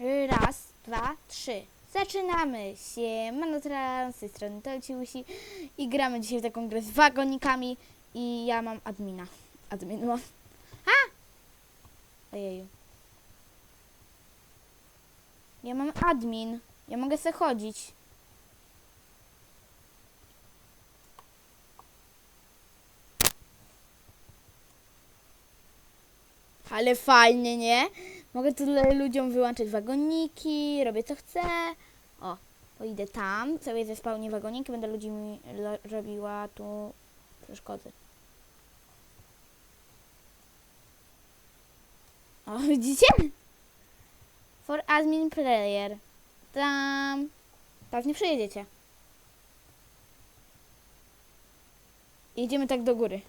Raz, dwa, trzy. Zaczynamy się. Manotran z tej strony Tolciusi i gramy dzisiaj w taką grę z wagonikami i ja mam admina. Admin mam. A! Ojeju. Ja mam admin. Ja mogę sobie chodzić. Ale fajnie, nie? Mogę tutaj ludziom wyłączyć wagoniki, robię co chcę. O, poidę tam, sobie zespałnię wagoniki, będę ludźmi lo- robiła tu przeszkody. O, widzicie? For admin player. Tam. Tak, nie przejedziecie. Jedziemy tak do góry.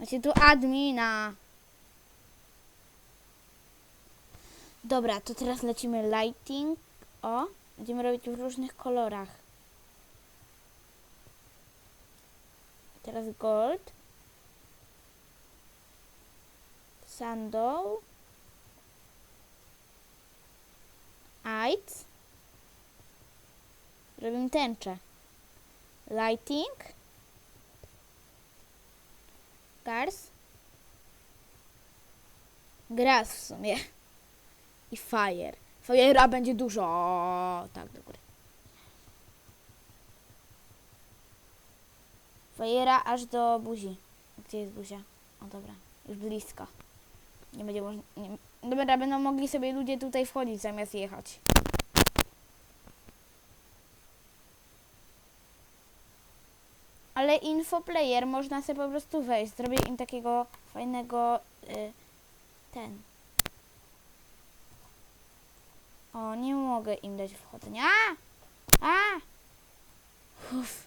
Macie tu admina. Dobra, to teraz lecimy lighting. O, będziemy robić w różnych kolorach. Teraz gold. Sandow. Eyes. Robimy tęczę. Lighting. Cars. Grass w sumie. I fire. Fire'a będzie dużo. Tak, do góry. Fire'a aż do buzi. Gdzie jest buzia? O dobra, już blisko. Nie będzie można. Dobra, będą mogli sobie ludzie tutaj wchodzić zamiast jechać. Ale info player można sobie po prostu wejść. Zrobię im takiego fajnego y, ten. O, nie mogę im dać wchodzenia. A! A! Uff.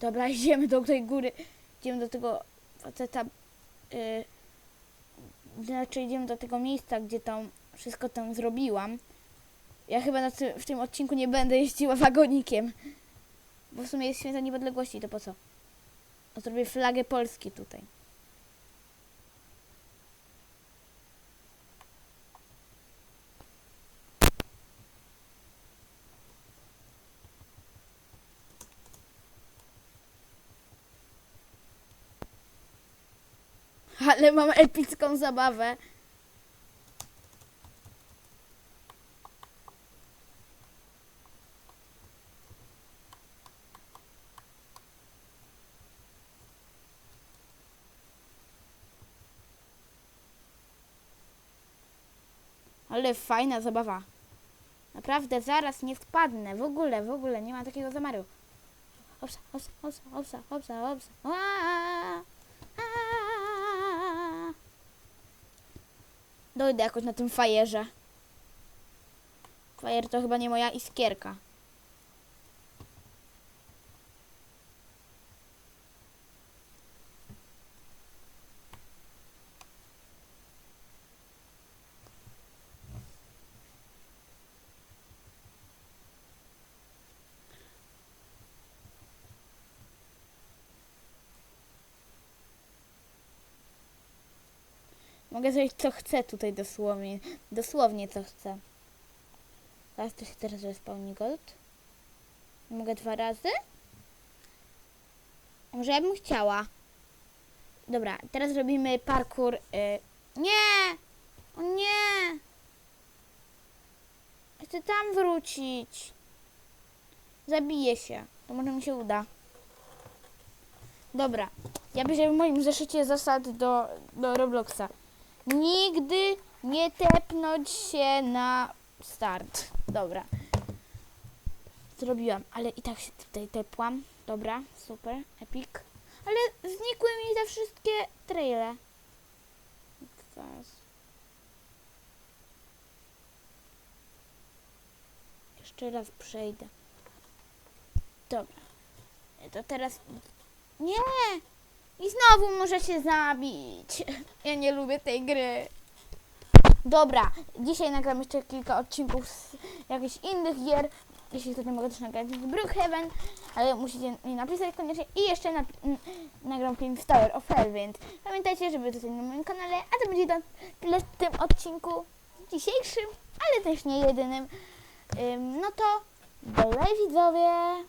Dobra, idziemy do tej góry. Idziemy do tego faceta. Y, znaczy idziemy do tego miejsca, gdzie tam wszystko tam zrobiłam. Ja chyba na w tym odcinku nie będę jeździła wagonikiem. Bo w sumie jest święto niepodległości, to po co? Zrobię flagę Polski tutaj. Ale mam epicką zabawę. Ale fajna zabawa. Naprawdę, zaraz nie spadnę. W ogóle, w ogóle nie ma takiego zamaru. Opsa, opsa, opsa, opsa, opsa, opsa. Dojdę jakoś na tym fajerze. Fajer to chyba nie moja iskierka. Mogę zrobić co chcę tutaj dosłownie. Dosłownie co chcę. Teraz to się teraz respełni gold. Mogę dwa razy? Może ja bym chciała. Dobra, teraz robimy parkour. Y... Nie! O nie! Chcę tam wrócić. Zabiję się. To może mi się uda. Dobra. Ja piszę w moim zeszycie zasad do, do Robloxa. Nigdy nie tepnąć się na start. Dobra. Zrobiłam, ale i tak się tutaj tepłam. Dobra, super, epic. Ale znikły mi te wszystkie traile. Zaraz. Jeszcze raz przejdę. Dobra. To teraz... Nie! I znowu muszę się zabić. Ja nie lubię tej gry. Dobra, dzisiaj nagram jeszcze kilka odcinków z jakichś innych gier. jeśli chcecie, mogę też nagrać z Brookhaven, ale musicie mi napisać koniecznie i jeszcze na, nagram film z Tower of Hell, więc pamiętajcie, żeby zostać na moim kanale, a to będzie na tyle w tym odcinku dzisiejszym, ale też nie jedynym. Ym, no to bye widzowie!